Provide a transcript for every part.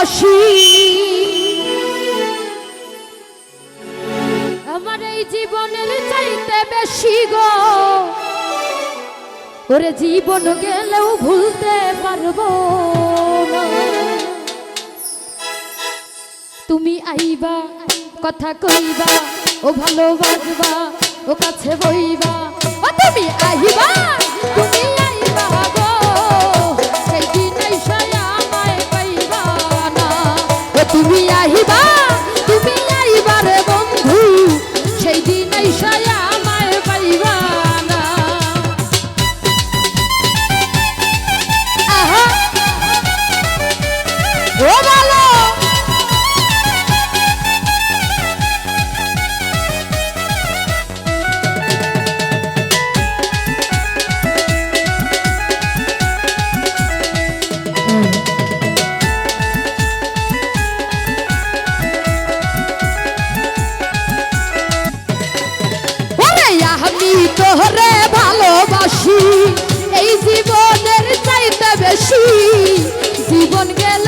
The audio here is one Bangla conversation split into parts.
আসি আমার এই জীবনের চাইতে বেশি গো, ওরে জীবন গেলেও ভুলতে পারব তুমি আইবা, কথা কইবা, ও ভালোবাসবা, ও কাছে বইবা তুমি আইবা, তুমি তোরে ভালোবাসি এই জীবনের চাইতে বেশি। জীবন গেলেও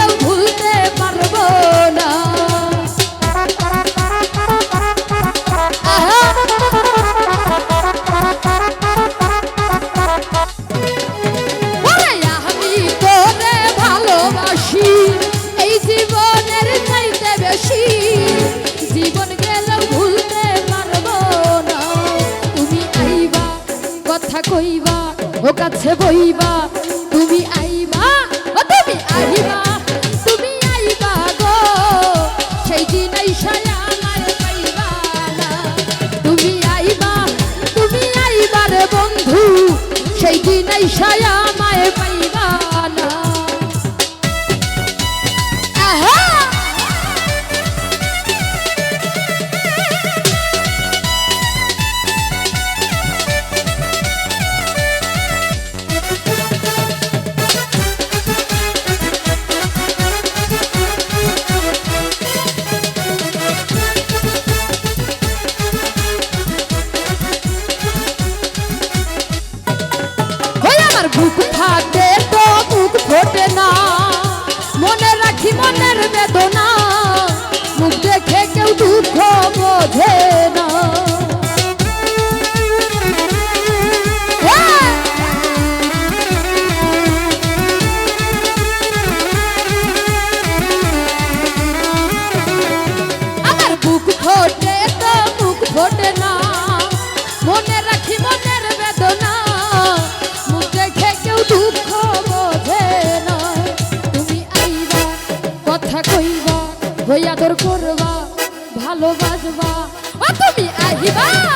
কাছে বইবা, তুমি আইবা তুমি আইবা তুমি আইবা গো। সেই দিন তুমি আইবা তুমি আইবা বন্ধু, সেই দিন আমায় পাইবা না। তোর করবা ভালোবাসবা। তুমি আইবা